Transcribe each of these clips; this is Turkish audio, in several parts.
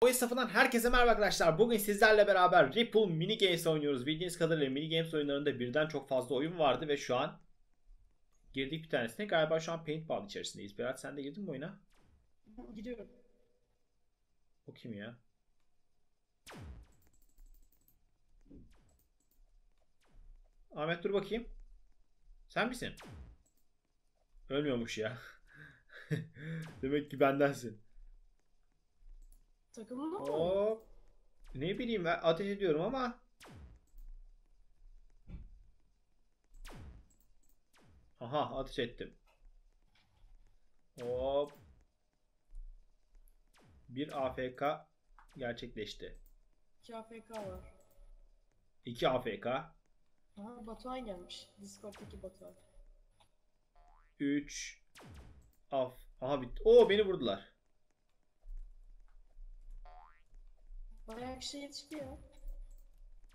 Oyun safından herkese merhaba arkadaşlar. Bugün sizlerle beraber Ripple Mini Games oynuyoruz. Bildiğiniz kadarıyla Mini Games oyunlarında birden çok fazla oyun vardı ve şu an girdik bir tanesine. Galiba şu an Paintball içerisindeyiz. Berat sen de girdin mi oyuna? Gidiyorum. O kim ya? Ahmet dur bakayım. Sen misin? Ölmüyormuş ya. Demek ki bendensin. Takımında mı? Hop. Ne bileyim ben ateş ediyorum ama. Aha ateş ettim. Hop. Bir AFK gerçekleşti. 2 AFK var. 2 AFK. Aha Batuhan gelmiş. Discord'daki Batuhan. 3 Af. Aha bitti. Oo beni vurdular. Bayağı kişi yetişti ya.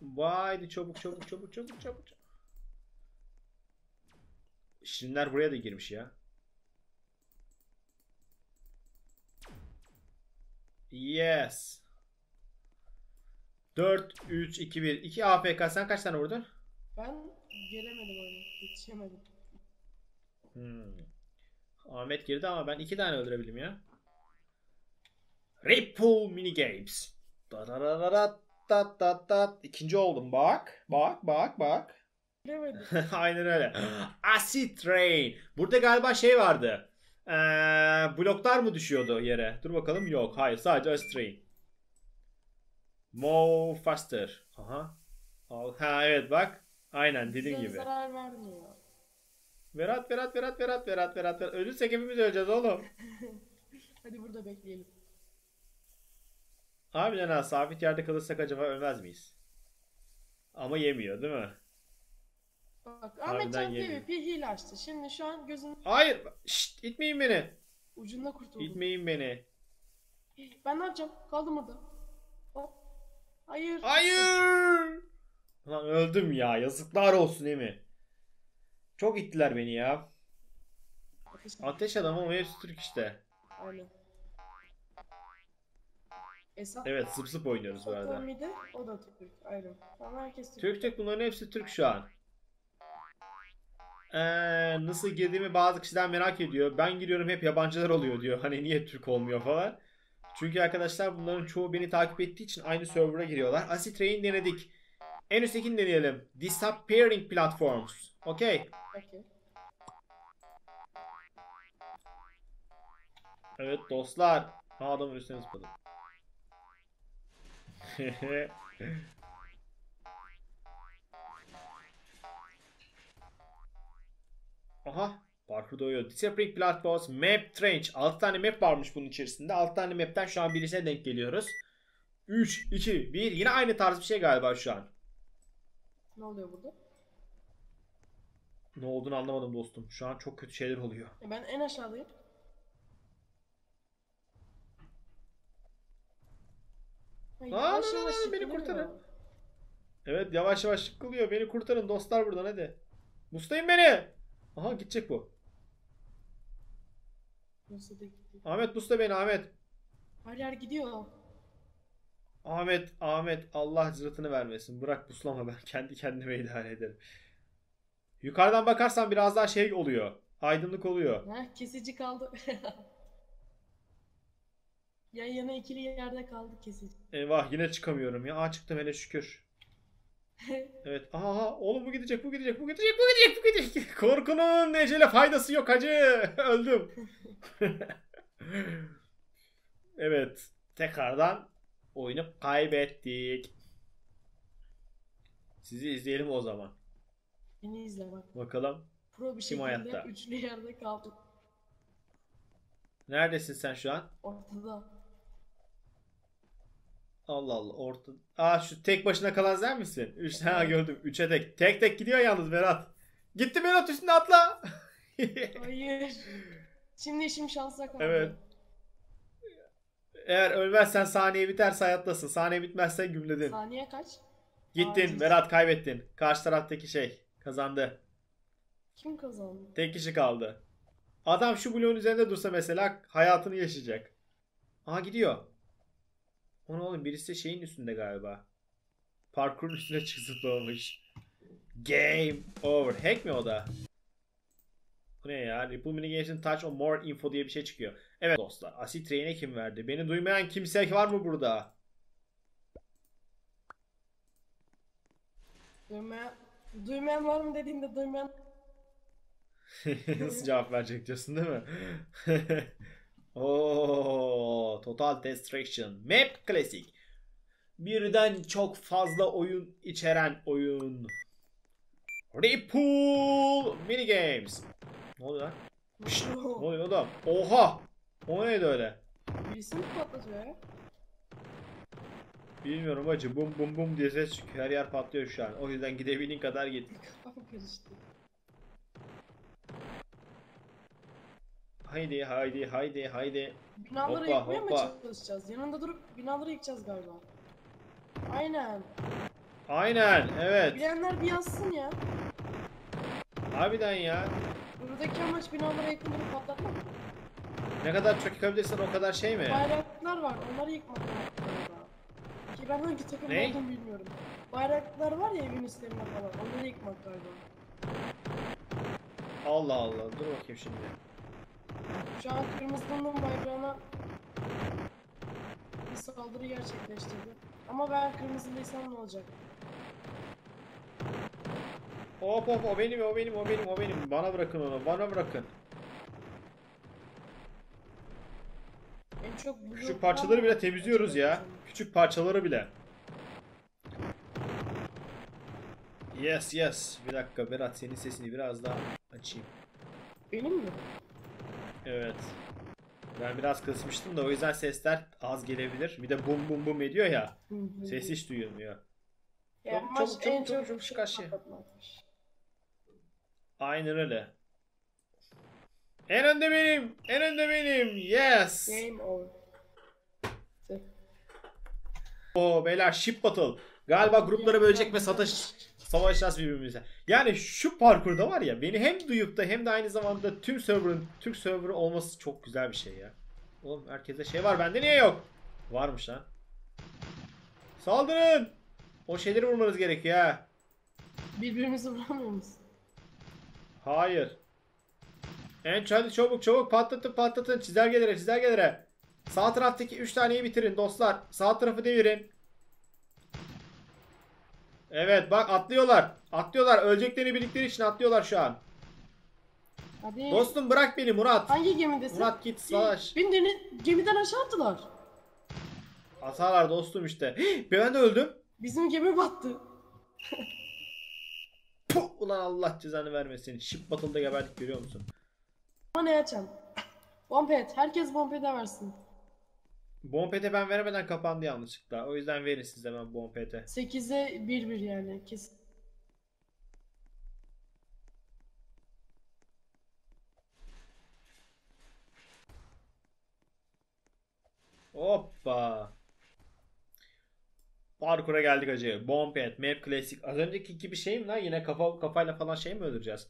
Vay çabuk çabuk çabuk çabuk çabuk. çabuk. Şirinler buraya da girmiş ya. Yes. 4 3 2 1 2 AFK sen kaç tane vurdun? Ben gelemedim oyuna. Yetişemedim. Hmm. Ahmet girdi ama ben 2 tane öldürebildim ya. Ripple Mini Games. Tat, tat, tat. İkinci oldum bak. Bak bak bak. Aynen öyle. Acid Rain. Burada galiba şey vardı. Ee, bloklar mı düşüyordu yere? Dur bakalım. Yok. Hayır. Sadece Acid Rain. Move faster. Aha. Ha evet bak. Aynen dediğim gibi. zarar vermiyor. Berat Berat Berat Berat Berat Berat Berat. Ölürsek hepimiz öleceğiz oğlum. Hadi burada bekleyelim. Harbiden ha sabit yerde kalırsak acaba ölmez miyiz? Ama yemiyor değil mi? Bak Ahmet Can. PvP hile açtı. Şimdi şu an gözünün Hayır. Şşt itmeyin beni. ucunda kurtuldum. İtmeyin beni. Ben ne yapacağım? Kaldım orada. Hop. Hayır. Hayır. Lan öldüm ya. Yazıklar olsun değil mi? Çok ittiler beni ya. Ateş. Ateş adam ama hepsi Türk işte. Aynen. Esat Evet zıp zıp oynuyoruz bu arada. miydi? O da Türk. Aynen. Ama herkes Türk. Türk Türk bunların hepsi Türk şu an. Ee, nasıl girdiğimi bazı kişiler merak ediyor. Ben giriyorum hep yabancılar oluyor diyor. Hani niye Türk olmuyor falan. Çünkü arkadaşlar bunların çoğu beni takip ettiği için aynı server'a giriyorlar. Acid Rain denedik. En üsttekini deneyelim. Disappearing Platforms. Okey. Okey. Evet dostlar. Ha adamın üstüne zıpladım. Aha. Parkur doğuyor. Disappearing Platforms Map Trench. 6 tane map varmış bunun içerisinde. 6 tane map'ten şu an birisine denk geliyoruz. 3, 2, 1. Yine aynı tarz bir şey galiba şu an. Ne oluyor burada? Ne olduğunu anlamadım dostum. Şu an çok kötü şeyler oluyor. Ben en aşağıdayım. Ay, Aa, yavaş yavaş beni yıkılıyor. kurtarın. Evet yavaş yavaş yıkılıyor. Beni kurtarın dostlar buradan hadi. Muslayın beni. Aha gidecek bu. Nasıl da gidiyor? Ahmet musla beni Ahmet. Her yer gidiyor. Ahmet Ahmet Allah zırtını vermesin. Bırak puslama ben kendi kendime idare ederim. Yukarıdan bakarsan biraz daha şey oluyor. Aydınlık oluyor. Ha, kesici kaldı. Yan yana ikili yerde kaldı kesici. Eyvah yine çıkamıyorum ya. Aa çıktım hele şükür. Evet. Aha oğlum bu gidecek bu gidecek bu gidecek bu gidecek bu gidecek. Korkunun ecele faydası yok hacı. Öldüm. evet. Tekrardan oyunu kaybettik. Sizi izleyelim o zaman. Beni izle bak. Bakalım. Pro bir şekilde hayatta? üçlü yerde kaldım. Neredesin sen şu an? Ortada. Allah Allah orta. Aa şu tek başına kalan sen misin? Üç ha gördüm. Üçe tek. Tek tek gidiyor yalnız Berat. Gitti Berat üstüne atla. Hayır. Şimdi işim şansa kaldı. Evet. Eğer ölmezsen saniye biterse hayattasın. Saniye bitmezse gümledin. Saniye kaç? Gittin Aa, Berat kaybettin. Karşı taraftaki şey kazandı. Kim kazandı? Tek kişi kaldı. Adam şu bloğun üzerinde dursa mesela hayatını yaşayacak. Aha gidiyor. O ne oğlum birisi şeyin üstünde galiba. Parkurun üstüne çık zıplamış. Game over. Hack mi o da? Bu ne ya? Ripple Minigames'in Touch on More Info diye bir şey çıkıyor. Evet dostlar. Asit Train'e kim verdi? Beni duymayan kimse var mı burada? Duymayan, duymayan var mı dediğinde duymayan Nasıl cevap verecek diyorsun değil mi? Oo, Total Destruction. Map Classic. Birden çok fazla oyun içeren oyun. Ripple Mini Games. Ne oluyor lan? Ne oluyor oğlum? Oha! O neydi öyle? Birisi mi patlatıyor ya? Bilmiyorum acı. Bum bum bum diye ses çıkıyor. Her yer patlıyor şu an. O yüzden gidebildiğin kadar git. Kafam karıştı. Haydi haydi haydi haydi. Binaları Hoppa, yıkmaya mı hoppa. çalışacağız? Yanında durup binaları yıkacağız galiba. Aynen. Aynen evet. Bilenler bir yazsın ya. Harbiden ya. Buradaki amaç binaları yıkıp durup patlatmak. Ne kadar çok yıkabilirsen o kadar şey mi? Bayraklar var. Onları yıkmak galiba. Ki ben hangi takım Ne? olduğunu bilmiyorum. Bayraklar var ya evin üstlerinde falan. Onları yıkmak galiba. Allah Allah. Dur bakayım şimdi. Şu an Kırmızı'nın bayrağına bir saldırı gerçekleştirdi. Ama ben kırmızılıysam ne olacak? Hop hop o benim o benim o benim o benim. Bana bırakın onu. Bana bırakın. En çok Küçük parçaları bile temizliyoruz ya. Küçük parçaları bile. Yes yes. Bir dakika Berat senin sesini biraz daha açayım. Benim mi? Evet. Ben biraz kısmıştım da o yüzden sesler az gelebilir. Bir de bum bum bum ediyor ya. Ses hiç duyulmuyor. Ya çok çabuk, şey kaç şey. patlatmakmış. Aynen öyle. En önde benim. En önde benim. Yes. Game over. Tüh. O beyler ship battle. Galiba gruplara bölecek ve satış savaşacağız birbirimize. Yani şu parkurda var ya beni hem duyup da hem de aynı zamanda tüm server'ın Türk server'ı olması çok güzel bir şey ya. Oğlum herkese şey var bende niye yok? Varmış lan. Saldırın. O şeyleri vurmanız gerekiyor ha. Birbirimizi vuramıyor musun? Hayır. En hadi çabuk çabuk patlatın patlatın çizelgelere çizelgelere. Sağ taraftaki 3 taneyi bitirin dostlar. Sağ tarafı devirin. Evet bak atlıyorlar. Atlıyorlar. Öleceklerini bildikleri için atlıyorlar şu an. Hadi. Dostum bırak beni Murat. Hangi gemidesin? Murat git savaş. Beni deni- gemiden aşağı attılar. Hatalar dostum işte. ben de öldüm. Bizim gemi battı. Puh, ulan Allah cezanı vermesin. Ship Battle'da geberdik görüyor musun? Ama ne açam? Bombet. Herkes bombede versin. Bompete ben veremeden kapandı yanlışlıkla. O yüzden verin siz de ben Bompete. 8'e 1-1 yani kesin. Hoppa. Parkura geldik acı. Bombet, Map Classic. Az önceki gibi şey mi lan? Yine kafa kafayla falan şey mi öldüreceğiz?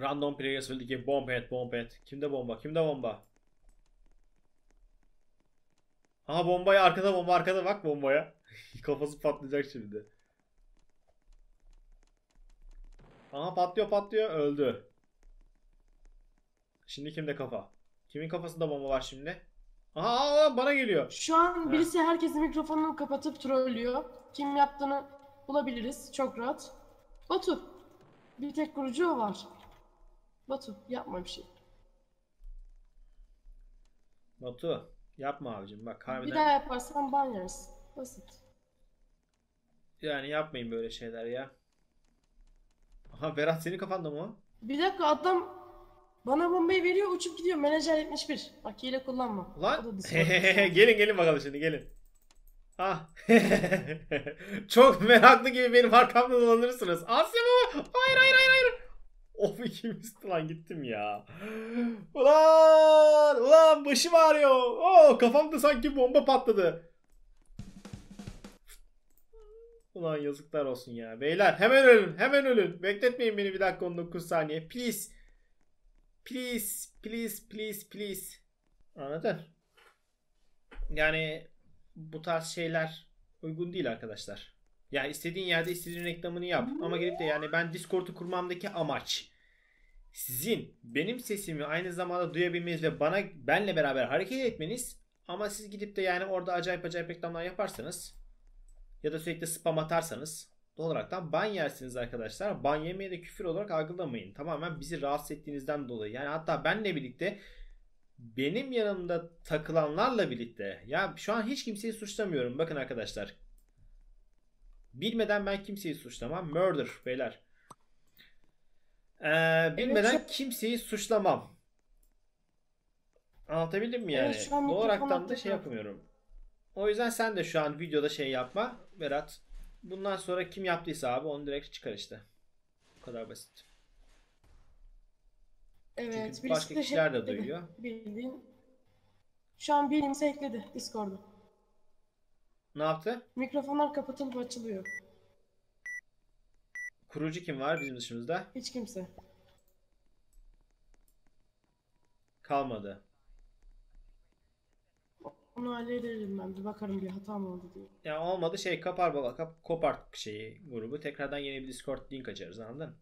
Random players will give Bombet, Bombet. Kimde bomba? Kimde bomba? Aha bombayı arkada bomba arkada bak bombaya. Kafası patlayacak şimdi. Aha patlıyor patlıyor öldü. Şimdi kimde kafa? Kimin kafasında bomba var şimdi? Aha aa, bana geliyor. Şu an Ha. birisi herkesin mikrofonunu kapatıp trollüyor. Kim yaptığını bulabiliriz çok rahat. Batu. Bir tek kurucu o var. Batu yapma bir şey. Batu yapma abicim bak Bir harbiden. daha yaparsan ban yersin. Basit. Yani yapmayın böyle şeyler ya. Aha Berat senin kafanda mı o? Bir dakika adam bana bombayı veriyor uçup gidiyor. Menajer 71. Bak hile kullanma. Lan Discord. gelin gelin bakalım şimdi gelin. Ah. Çok meraklı gibi benim arkamda dolanırsınız. Asya mı? Hayır hayır hayır hayır. Of ikimiz lan gittim ya. Ulan ulan başım ağrıyor. Oo kafamda sanki bomba patladı. Ulan yazıklar olsun ya. Beyler hemen ölün hemen ölün. Bekletmeyin beni bir dakika 19 saniye. Please. Please please please please. Anladın? yani bu tarz şeyler uygun değil arkadaşlar. Yani istediğin yerde istediğin reklamını yap. Ama gelip de yani ben Discord'u kurmamdaki amaç sizin benim sesimi aynı zamanda duyabilmeniz ve bana benle beraber hareket etmeniz ama siz gidip de yani orada acayip acayip reklamlar yaparsanız ya da sürekli spam atarsanız doğal olaraktan ban yersiniz arkadaşlar. Ban yemeyi de küfür olarak algılamayın. Tamamen bizi rahatsız ettiğinizden dolayı. Yani hatta benle birlikte benim yanımda takılanlarla birlikte ya şu an hiç kimseyi suçlamıyorum. Bakın arkadaşlar. Bilmeden ben kimseyi suçlamam. Murder beyler. Ee, bilmeden şu- kimseyi suçlamam. Anlatabildim mi yani? Evet, olaraktan da şey attık. yapmıyorum. O yüzden sen de şu an videoda şey yapma Berat. Bundan sonra kim yaptıysa abi onu direkt çıkar işte. Bu kadar basit. Evet. Çünkü başka kişiler de duyuyor. Bildiğin. Şu an birimizi ekledi Discord'u. Ne yaptı? Mikrofonlar kapatılıp açılıyor. Kurucu kim var bizim dışımızda? Hiç kimse. Kalmadı. Onu hallederim ben. Bir bakarım bir hata mı oldu diye. Ya olmadı şey kapar baba kap, kopart şeyi grubu. Tekrardan yeni bir Discord link açarız anladın?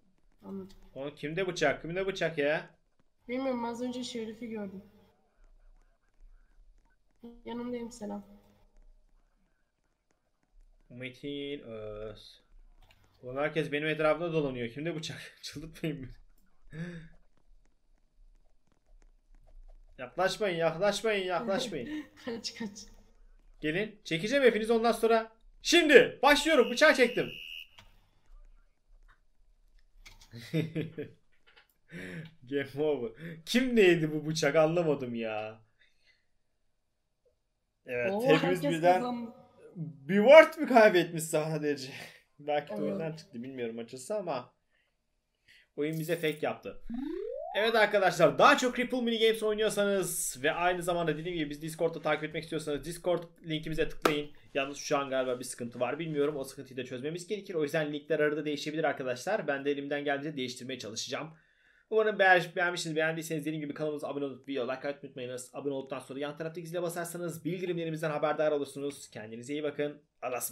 Anladım. O kimde bıçak? Kimde bıçak ya? Bilmiyorum az önce Şerif'i gördüm. Yanındayım selam. Metin Öz. Ulan herkes benim etrafımda dolanıyor. Kimde bıçak? Çıldırtmayın beni. yaklaşmayın, yaklaşmayın, yaklaşmayın. kaç kaç. Gelin. Çekeceğim hepiniz ondan sonra. Şimdi başlıyorum. Bıçağı çektim. Game over. Kim neydi bu bıçak anlamadım ya. Evet Oo, hepimiz birden kazandı. Bir word mi kaybetmiş sadece? Belki de oyundan çıktı bilmiyorum açısı ama oyun bize fake yaptı. Evet arkadaşlar daha çok Ripple Mini Games oynuyorsanız ve aynı zamanda dediğim gibi biz Discord'da takip etmek istiyorsanız Discord linkimize tıklayın. Yalnız şu an galiba bir sıkıntı var bilmiyorum. O sıkıntıyı da çözmemiz gerekir. O yüzden linkler arada değişebilir arkadaşlar. Ben de elimden geldiğince değiştirmeye çalışacağım. Umarım beğen beğenmişsiniz. Beğendiyseniz dediğim gibi kanalımıza abone olup video like atmayı unutmayınız. Abone olduktan sonra yan taraftaki zile basarsanız bildirimlerimizden haberdar olursunuz. Kendinize iyi bakın. Alasma.